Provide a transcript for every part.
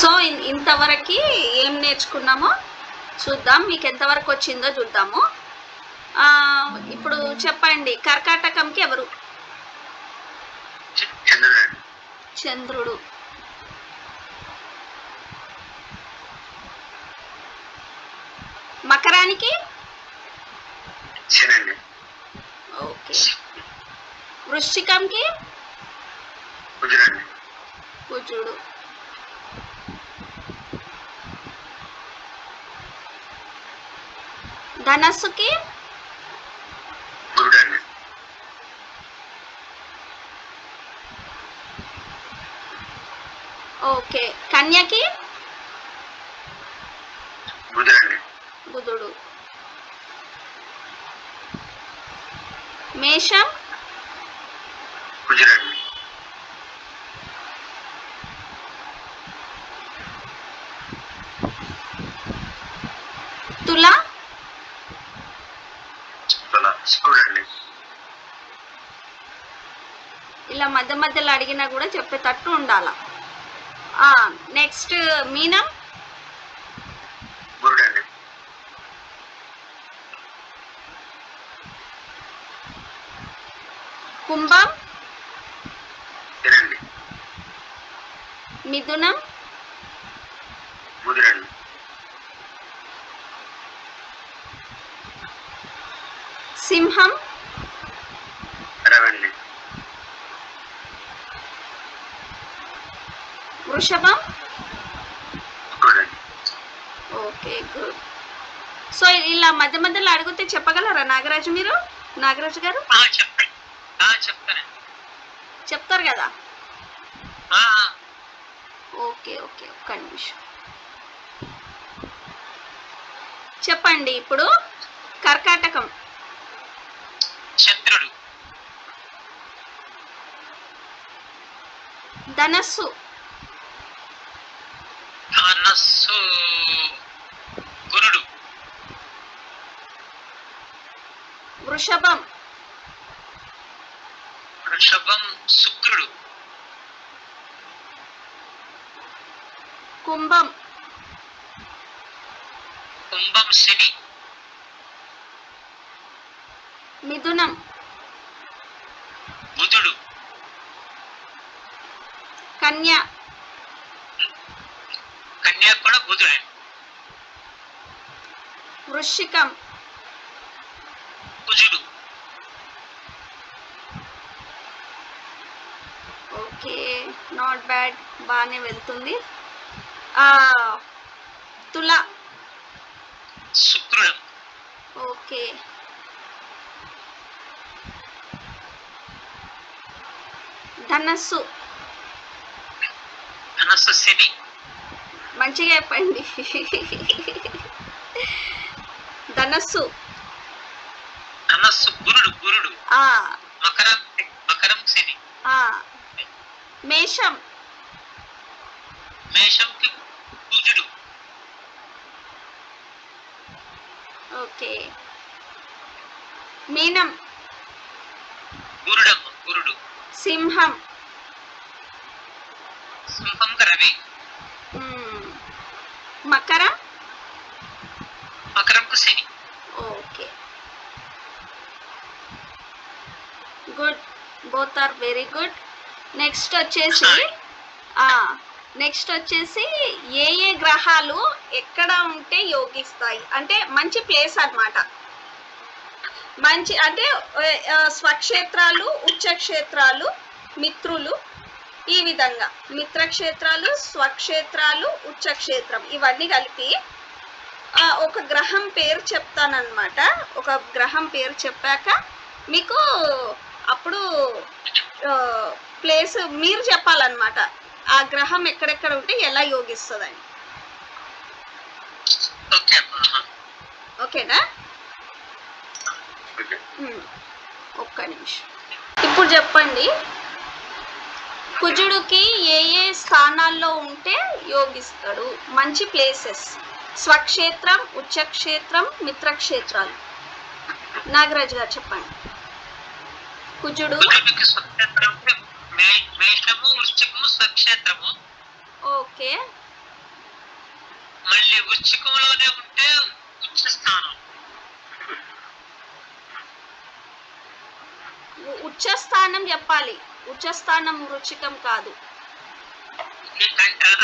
So in- ఇంతవరకు ఏం నేర్చుకున్నామో చూద్దాం మీకు ఎంతవరకు వచ్చిందో చూద్దాము. ఇప్పుడు చెప్పండి కర్కాటకంకి ఎవరు? చంద్రుడు. మకరానికి? ఓకే. వృశ్చికంకి? కుజుడు. ధనస్సుకి? ఓకే. కన్యకి? బుధుడు. మేషం? తుల? శుక్రుడండి ఇలా మధ్య మధ్యలో అడిగినా కూడా చెప్పేటట్టు ఉండాల. నెక్స్ట్ మీనం? కుంభం? మిథునం? సింహం. రవండి వృషభం. Okay good. సో ఇలా మధ్య మధ్యలో అడిగితే చెప్పగలరా నాగరాజు మీరు? నాగరాజు గారు? ఆ, చెప్పండి ఆ, చెప్తానండి చెప్తారు కదా? ఆ, ఆ, ఓకే ఓకే ఒక్క నిమిషం. చెప్పండి ఇప్పుడు. కర్కాటకం. చంద్రుడు ధనస్సు. ధనస్సు. గురుడు. వృషభం. వృషభం శుక్రుడు. కుంభం. కుంభం శని. మిథునం. బుధుడు. కన్య. కన్యా కూడా బుధుడే. వృశ్చికం. కుజుడు. ఓకే నాట్ బ్యాడ్ బాగానే వెళ్తుంది. ఆ, తుల. శుక్రుడు. ఓకే. ధనస్సు. ధనస్సు శని. మంచిగా చెప్పండి. ధనస్సు. ధనస్సు గురుడు గురుడు. ఆ, మకరం మకరం శని. ఆ. మేషం. మేషంకి కుజుడు. ఓకే. మీనం. గురుడమ్మ గురుడు. సింహం. సింహంకి రవి. మకరం? మకరంకు శని. Okay. Good. Both are very good. Next వచ్చేసి నెక్స్ట్ వచ్చేసి ఏ ఏ గ్రహాలు ఎక్కడ ఉంటే యోగిస్తాయి? అంటే మంచి ప్లేస్ అన్నమాట. మంచి అంటే స్వక్షేత్రాలు ఉచ్చక్షేత్రాలు మిత్రులు ఈ విధంగా. మిత్రక్షేత్రాలు స్వక్షేత్రాలు ఉచ్చక్షేత్రం ఇవన్నీ కలిపి ఆ, ఒక గ్రహం పేరు చెప్తానన్నమాట. ఒక గ్రహం పేరు చెప్పాక మీకు అప్పుడు ప్లేస్ మీరు చెప్పాలన్నమాట. ఆ గ్రహం ఎక్కడెక్కడ ఉంటే ఎలా యోగిస్తుందని. ఓకేనా? ఒక్క నిమిషం. ఇప్పుడు చెప్పండి కుజుడికి ఏ ఏ స్థానాల్లో ఉంటే యోగిస్తాడు? మంచి ప్లేసెస్ స్వక్షేత్రం ఉచ్చక్షేత్రం మిత్రక్షేత్రాలు. నాగరాజు గారు చెప్పండి. కుజుడు? ఓకే. మళ్ళీ వృచ్చికంలోనే ఉంటే ఉచ్చ స్థానం ఉచ్చస్థానం చెప్పాలి. ఉచ్చస్థానం వృచ్చికం కాదు.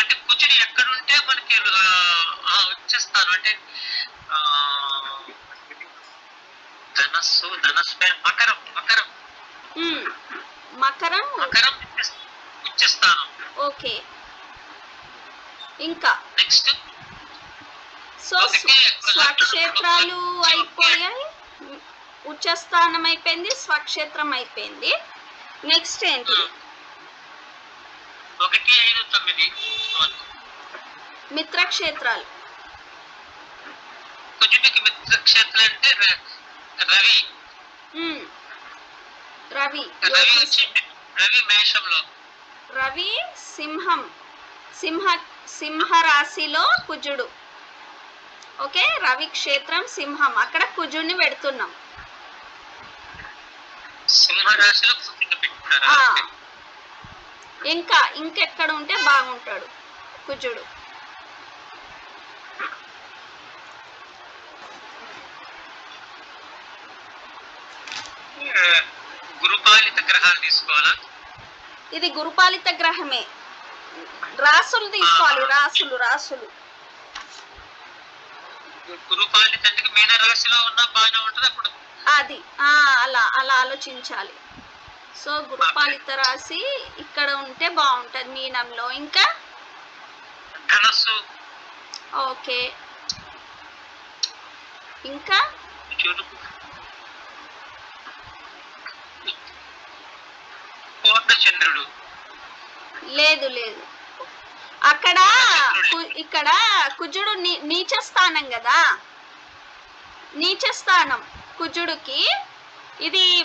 అంటే కుజుడు ఎక్కడుంటే మనకి ఆ, ఆ ఉచ్చ స్థానం అంటే ధనస్సు మకరం మకరం. మకరం మకరం ఓకే. ఇంకా. నెక్స్ట్. సో స్వ- స్వక్షేత్రాలు అయిపోయాయి. ఉచ్చస్థానం అయిపోయింది స్వక్షేత్రం అయిపోయింది నెక్స్ట్ ఏంటి? ఒకటి ఐదు తొమ్మిది మిత్రక్షేత్రాలు. కుజుడికి అంటే రవి. రవి. రవి యోగి- వచ్చి రవి మేషంలో. రవి సింహం. సింహ సింహ రాశిలో కుజుడు. ఓకే? రవి క్షేత్రం సింహం. అక్కడ కుజుడిని పెడుతున్నాం. సింహరాశిలో. ఇంకా ఇంకెక్కడ ఉంటే బాగుంటాడు కుజుడు. గురుపాలిత గ్రహాలు తీసుకోవాలా? ఇది గురుపాలిత గ్రహమే. రాసులు తీసుకోవాలి రాసులు రాసులు. గురుపాలిత అంటే మీన రాశిలో ఉన్న బాగానే ఉంటుంది అప్పుడు అది. అలా అలా ఆలోచించాలి. సో గురుపాలిత రాశి ఇక్కడ ఉంటే బాగుంటుంది మీనంలో. ఇంకా? ధనస్సు ఓకే. ఇంకా? లేదు లేదు. అక్కడ ఇక్కడ కుజుడు నీచ స్థానం కదా? నీచ స్థానం కుజుడికి ఇది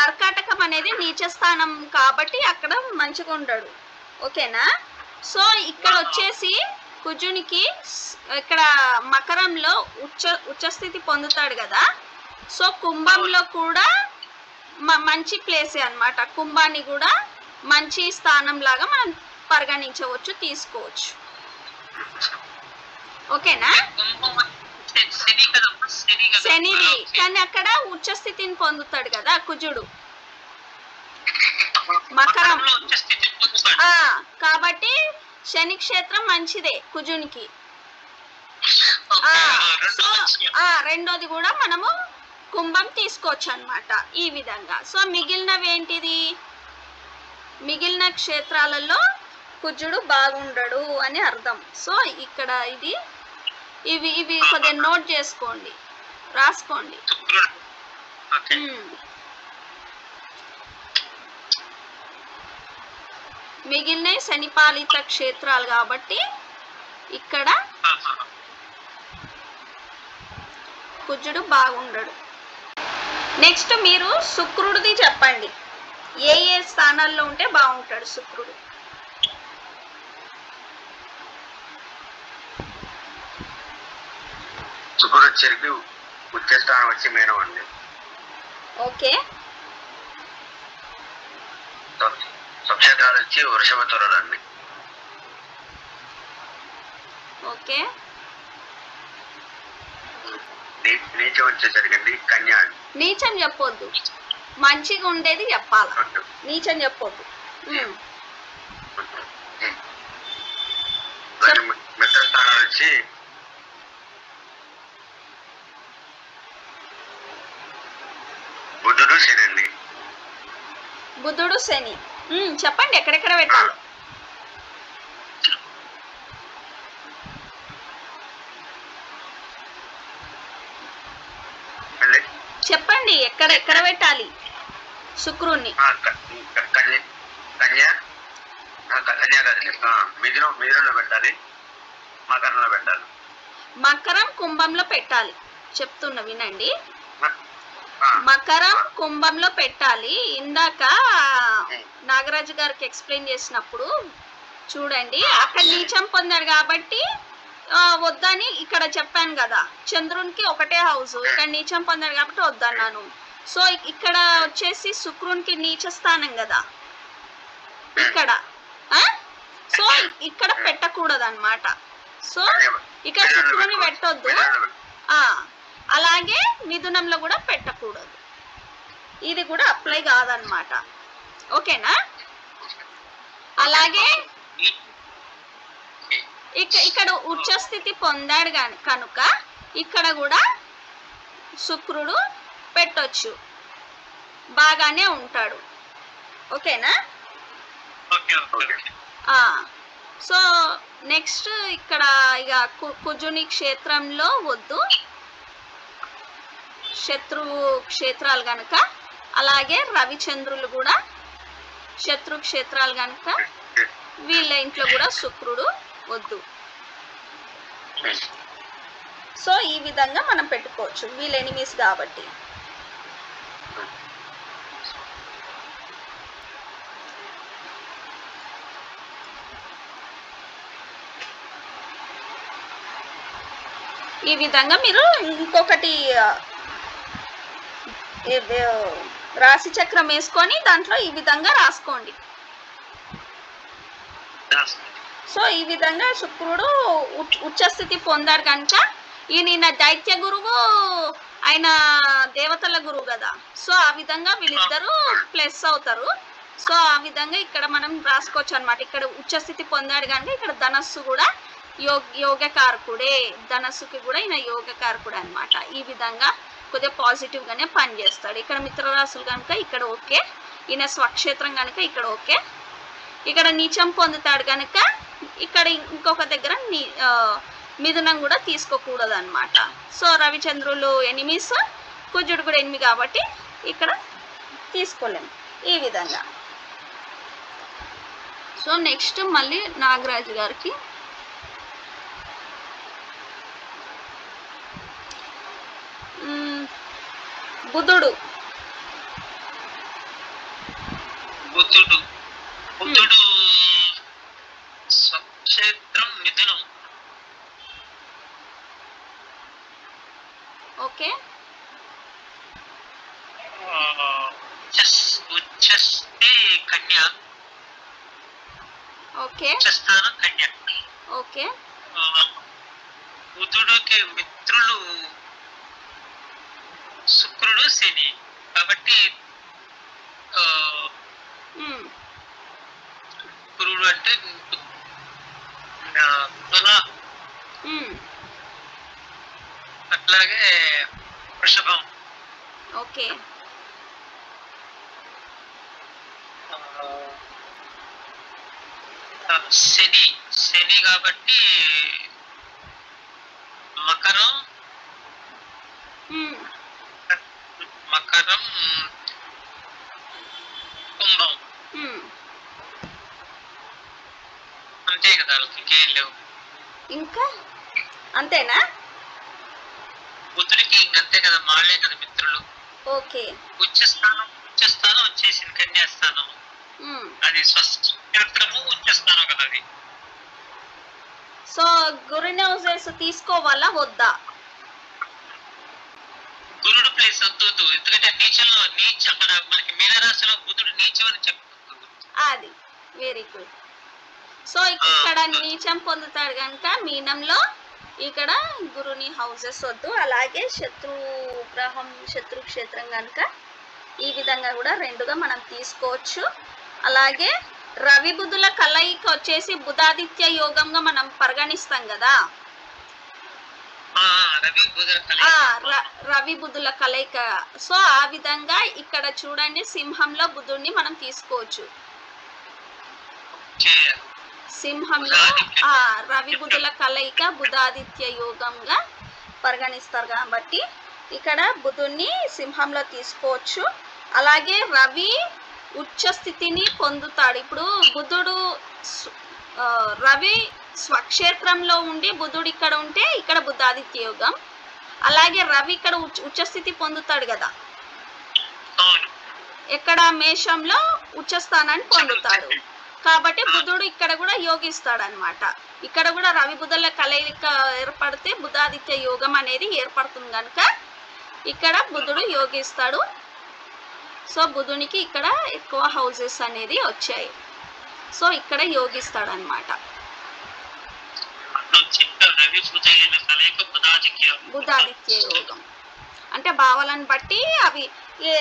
కర్కాటకం అనేది నీచ స్థానం కాబట్టి అక్కడ మంచిగా ఉండడు. ఓకేనా? సో ఇక్కడ వచ్చేసి కుజునికి ఇక్కడ మకరంలో ఉచ్చ ఉచ్చస్థితి పొందుతాడు కదా. సో కుంభంలో కూడా మ- మంచి ప్లేసే అన్నమాట. కుంభాన్ని కూడా మంచి స్థానం లాగా మనం పరిగణించవచ్చు తీసుకోవచ్చు. ఓకేనా? శనిది. కానీ అక్కడ ఉచ్చ స్థితిని పొందుతాడు కదా కుజుడు. మకరం. కాబట్టి శని క్షేత్రం మంచిదే కుజునికి. సో రెండోది కూడా మనము కుంభం తీసుకోవచ్చు అన్నమాట ఈ విధంగా. సో మిగిలినవి ఏంటిది? మిగిలిన క్షేత్రాలలో కుజుడు బాగుండడు అని అర్థం. సో ఇక్కడ ఇది ఇవి ఇవి కొద్దిగా నోట్ చేసుకోండి. రాసుకోండి. మిగిలిన శనిపాలిత క్షేత్రాలు కాబట్టి ఇక్కడ. కుజుడు బాగుండడు. నెక్స్ట్ మీరు శుక్రుడిది చెప్పండి. ఏ ఏ స్థానాల్లో ఉంటే బాగుంటాడు శుక్రుడు? శుక్రుడు వచ్చరికి ఉచ్చస్థానం వచ్చి మీనం అండి. ఓకే. స్వక్షేత్రాలు వచ్చి వృషభ అండి ఓకే. నీచం వచ్చేసరికి అండి కన్యా నీచం చెప్పొద్దు. మంచిగా ఉండేది చెప్పాలా. నీచం చెప్పొద్దు. ఉమ్. మరి మిత్ర స్థానాలు వచ్చి బుధుడు శని అండి బుధుడు శని. చెప్పండి ఎక్కడెక్కడ పెట్టాలి? చెప్పండి. ఎక్కడ ఎక్కడ పెట్టాలి? శుక్రుణ్ణి. మకరం కుంభంలో పెట్టాలి. చెప్తున్నా వినండి. మకరం కుంభంలో పెట్టాలి. ఇందాక నాగరాజు గారికి ఎక్స్ప్లెయిన్ చేసినప్పుడు చూడండి అక్కడ నీచం పొందాడు కాబట్టి వద్దని ఇక్కడ చెప్పాను కదా. చంద్రునికి ఒకటే హౌస్ ఇక్కడ నీచం పొందాడు కాబట్టి వద్దన్నాను. సో ఇక్కడ వచ్చేసి శుక్రునికి నీచ స్థానం కదా. ఇక్కడ? సో ఇక్కడ పెట్టకూడదు అనమాట సో ఇక్కడ శుక్రుని. పెట్టొద్దు. అలాగే మిథునంలో కూడా పెట్టకూడదు. ఇది కూడా అప్లై కాదనమాట ఓకేనా? అలాగే ఇక ఇక్కడ ఉచ్చస్థితి పొందాడు కనుక ఇక్కడ కూడా శుక్రుడు పెట్టొచ్చు. బాగానే ఉంటాడు. ఓకేనా? సో నెక్స్ట్ ఇక్కడ ఇక కుజుని క్షేత్రంలో వద్దు. శత్రువు క్షేత్రాలు కనుక అలాగే రవిచంద్రులు కూడా శత్రు క్షేత్రాలు కనుక వీళ్ళ ఇంట్లో కూడా శుక్రుడు వద్దు. సో ఈ విధంగా మనం పెట్టుకోవచ్చు. వీళ్ళ ఎనిమీస్ కాబట్టి. ఈ విధంగా మీరు ఇంకొకటి రాశి చక్రం వేసుకొని దాంట్లో ఈ విధంగా రాసుకోండి. సో ఈ విధంగా శుక్రుడు ఉ- ఉచ్చస్థితి పొందాడు కనుక ఈయన దైత్య గురువు ఆయన దేవతల గురువు కదా. సో ఆ విధంగా వీళ్ళిద్దరూ ప్లస్ అవుతారు. సో ఆ విధంగా ఇక్కడ మనం రాసుకోవచ్చు అనమాట ఇక్కడ ఉచ్చస్థితి పొందాడు కనుక ఇక్కడ ధనస్సు కూడా యోగ యోగకారకుడే. ధనస్సుకి కూడా ఈయన యోగకారకుడు అనమాట ఈ విధంగా కొద్దిగా పాజిటివ్గానే పనిచేస్తాడు. ఇక్కడ మిత్రరాశులు కనుక ఇక్కడ ఓకే. ఈయన స్వక్షేత్రం కనుక ఇక్కడ ఓకే. ఇక్కడ నీచం పొందుతాడు కనుక ఇక్కడ ఇంకొక దగ్గర నీ మిథునం కూడా తీసుకోకూడదు అనమాట సో రవిచంద్రులు ఎనిమిస్ కుజుడు కూడా ఎనిమిది కాబట్టి ఇక్కడ తీసుకోలేము ఈ విధంగా. సో నెక్స్ట్ మళ్ళీ నాగరాజు గారికి బుధుడు బుద్ధుడు. బుద్ధుడు స్వక్షేత్రం మిథునం ఓకే. ఉచ్చస్తే కన్య. ఓకే. ఉచ్చస్థానం కన్య. ఓకే. బుధుడికి మిత్రులు శుక్రుడు శని. కాబట్టి శుక్రుడు అంటే తుల అట్లాగే వృషభం. ఓకే. శని. శని కాబట్టి మకరం మకరం కుంభం. అంతే కదా ఇంకేం లేవు. ఇంకా? అంతేనా? బుద్ధుడికి ఇంకంతే కదా మాళ్ళే కదా మిత్రులు. ఓకే. ఉచ్చస్థానం ఉచ్చస్థానం వచ్చేసింది కన్యాస్థానం. అది స్వస్థము ఉచ్చస్థానం కదా అది. సో గురినౌజెస్ తీసుకోవాలా వద్దా? ప్లేస్ వద్దు. ఎందుకంటే నీచంలో నీచ అక్కడ మనకి మీనరాశిలో బుధుడు నీచం అని చెప్తుంది అది. వెరీ గుడ్ సో ఇక్కడ నీచం పొందుతాడు కనుక మీనంలో ఇక్కడ గురుని హౌసెస్ వద్దు. అలాగే శత్రు గ్రహం శత్రు క్షేత్రం కనుక ఈ విధంగా కూడా రెండుగా మనం తీసుకోవచ్చు. అలాగే రవి బుధుల కలయిక వచ్చేసి బుధాదిత్య యోగంగా మనం పరిగణిస్తాం కదా. రవి బుధుల ఆ కలయిక. సో ఆ విధంగా ఇక్కడ చూడండి సింహంలో బుధుడిని మనం తీసుకోవచ్చు. సింహంలో ఆ రవి బుధుల కలయిక బుధాదిత్య యోగంగా పరిగణిస్తారు కాబట్టి ఇక్కడ బుధుణ్ణి సింహంలో తీసుకోవచ్చు. అలాగే రవి ఉచ్చ స్థితిని పొందుతాడు. ఇప్పుడు బుధుడు రవి స్వక్షేత్రంలో ఉండి బుధుడు ఇక్కడ ఉంటే ఇక్కడ బుధాదిత్య యోగం. అలాగే రవి ఇక్కడ ఉచ్చ ఉచ్చస్థితి పొందుతాడు కదా. ఎక్కడ మేషంలో ఉచ్చస్థానాన్ని పొందుతాడు. కాబట్టి బుధుడు ఇక్కడ కూడా యోగిస్తాడు అనమాట ఇక్కడ కూడా రవి బుధుల కలయిక ఏర్పడితే బుధాదిత్య యోగం అనేది ఏర్పడుతుంది కనుక ఇక్కడ బుధుడు యోగిస్తాడు. సో బుధునికి ఇక్కడ ఎక్కువ హౌసెస్ అనేది వచ్చాయి. సో ఇక్కడ యోగిస్తాడు అనమాట నువ్వు కలయిక బుధాదిత్య బుధాదిత్య యోగం. అంటే భావాలను బట్టి అవి ఏ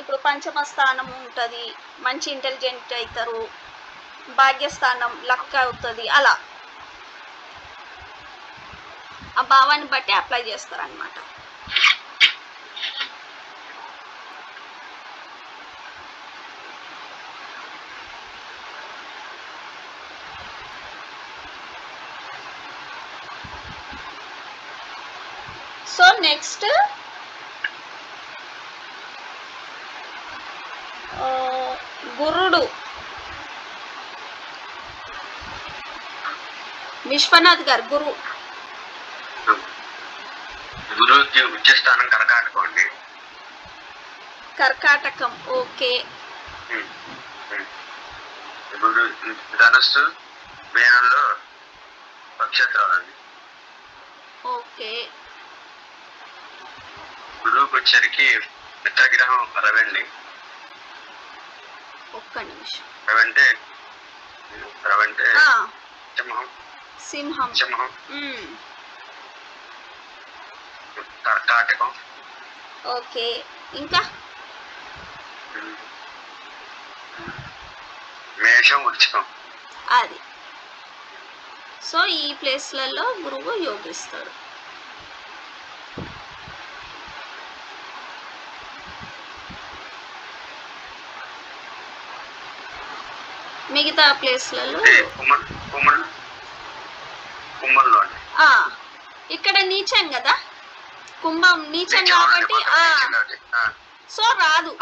ఇప్పుడు పంచమ స్థానం ఉంటుంది మంచి ఇంటెలిజెంట్ అవుతారు భాగ్యస్థానం లక్ అవుతుంది అలా. ఆ భావాన్ని బట్టి అప్లై చేస్తారు అనమాట సో నెక్స్ట్ గురుడు. విశ్వనాథ్ గారు గురు. గురువుకి ఉచ్చస్థానం కర్కాటకం ఓకే. ఉమ్, ఉమ్. గురు ధనస్సు మేనంలో నక్షత్రాలండి. ఓకే. గురువుకి వచ్చరికి మిత్రగ్రహం రవండి ఒక్క నిమిషం. రవంటే రవంటే సింహం. సింహం. సింహం. కర్కాటకం ఓకే. ఇంకా. మేషం వృక్షం అది. సో ఈ ప్లేస్లలో గురువు యోగిస్తాడు. మిగతా ప్లేస్లలో? ఇక్కడ నీచం కదా? కుంభం నీచం కాబట్టి సో రాదు.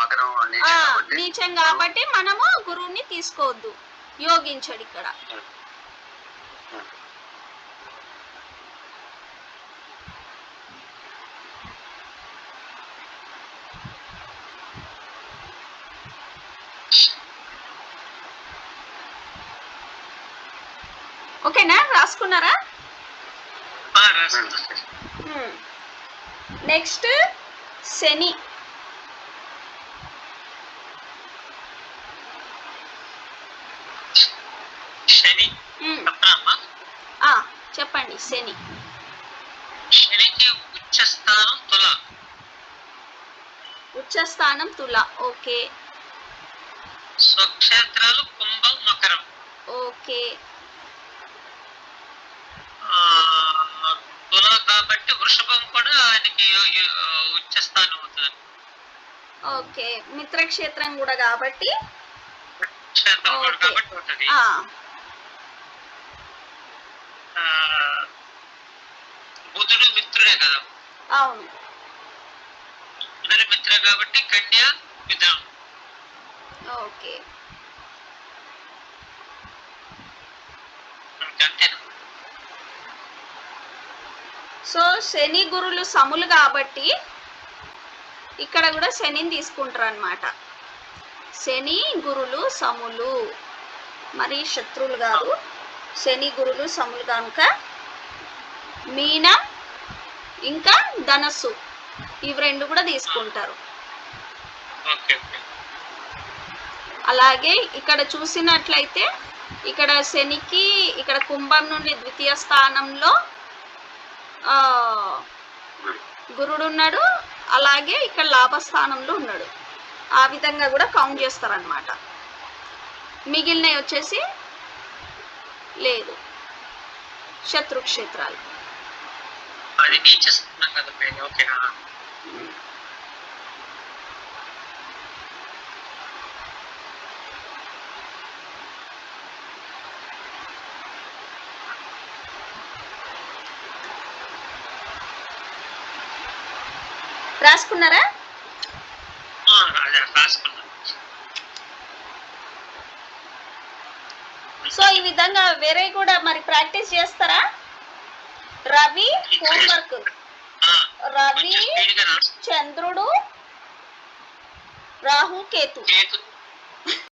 నీచం కాబట్టి. మనము గురువుని తీసుకోవద్దు. యోగించడు ఇక్కడ. ఓకేనా? రాసుకున్నారా. నెక్స్ట్ శని. చెప్పండి శని. శనికి ఉచ్చ స్థానం తుల. ఉచ్చస్థానం తుల. ఓకే. స్వక్షేత్రాలు కుంభం మకరం. ఓకే ఆ, తుల కాబట్టి వృషభం కూడా ఆయనకి ఉచ్చ స్థానం అవుతుంది. ఓకే. మిత్రక్షేత్రం కూడా కాబట్టి? క్షేత్రం కూడా. కాబట్టి ఉంటుంది. బుధుడు మిత్రుడే కదా? అవును. బుధుడు మిత్రుడే కాబట్టి కన్య మిథునం. ఓకే. అంతేనా? సో శని గురులు సములు కాబట్టి ఇక్కడ కూడా శనిని తీసుకుంటారు అనమాట శని గురులు సములు. మరి శత్రువులు కాదు. శని గురులు సములు కనుక మీనం ఇంకా ధనస్సు ఇవి రెండు కూడా తీసుకుంటారు. అలాగే ఇక్కడ చూసినట్లయితే ఇక్కడ శనికి ఇక్కడ కుంభం నుండి ద్వితీయ స్థానంలో గురుడు ఉన్నాడు అలాగే ఇక్కడ లాభస్థానంలో ఉన్నాడు. ఆ విధంగా కూడా కౌంట్ చేస్తారనమాట మిగిలినవి వచ్చేసి లేదు. శత్రుక్షేత్రాలు. అది నీచ స్థానం కదా మేడం ఓకే ఆ. రాసుకున్నారా? సో ఈ విధంగా వేరే కూడా మరి ప్రాక్టీస్ చేస్తారా? రవి హోంవర్క్. రవి చంద్రుడు రాహు కేతు.